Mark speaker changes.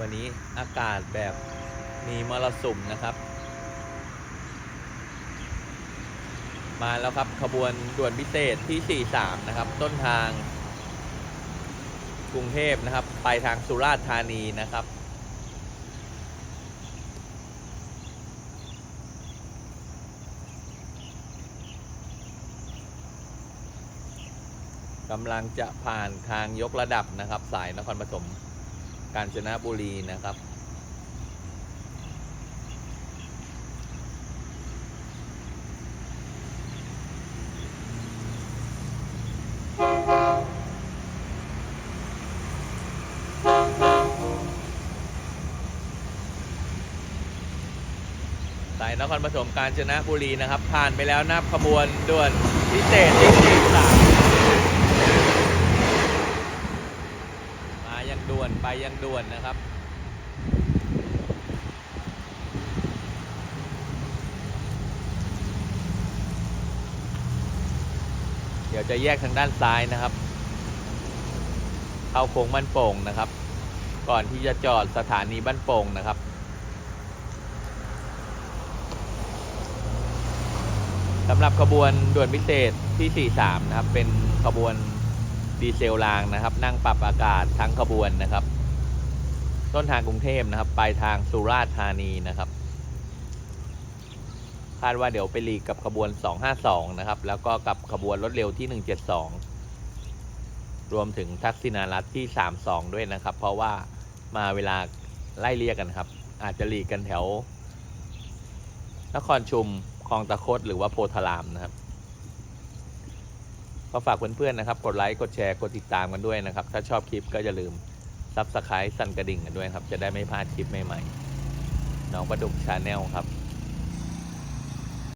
Speaker 1: วันนี้อากาศแบบมีมรสุมนะครับ มาแล้วครับขบวนด่วนพิเศษที่ 43 นะครับ ต้นทางกรุงเทพนะครับ ไปทางสุราษฎร์ธานีนะครับ กำลังจะผ่านทางยกระดับนะครับ สายนครปฐม กาญจนบุรีนะครับ สายนครปฐมกาญจนบุรีนะครับ ผ่านไปแล้วนับขบวนด่วนพิเศษที่43มง ด่วนไปยังด่วนนะครับ เดี๋ยวจะแยกทางด้านซ้ายนะครับ เข้าโค้งบ้านโป่งนะครับ ก่อนที่จะจอดสถานีบ้านโป่งนะครับสำหรับขบวนด่วนพิเศษที่ 43 นะครับ เป็นขบวน ดีเซลรางนะครับ นั่งปรับอากาศทั้งขบวนนะครับ ต้นทางกรุงเทพนะครับปลายทางสุราษฎร์ธานีนะครับ คาดว่าเดี๋ยวไปรีกับขบวน 252 นะครับ แล้วก็กับขบวนรถเร็วที่ 172 รวมถึงทักษิณารัฐที่ 32 ด้วยนะครับ เพราะว่ามาเวลาไล่เรียกกันครับ อาจจะหลีกกันแถว นครชุมคลองตะคดหรือว่าโพธารามนะครับ ก็ฝากเพื่อนๆนะครับ กดไลค์ กดแชร์ กดติดตามกันด้วยนะครับ ถ้าชอบคลิปก็อย่าลืมซับสไครต์สั่นกระดิ่งกันด้วยครับ จะได้ไม่พลาดคลิปใหม่ๆ น้องประดุกชาแนลครับ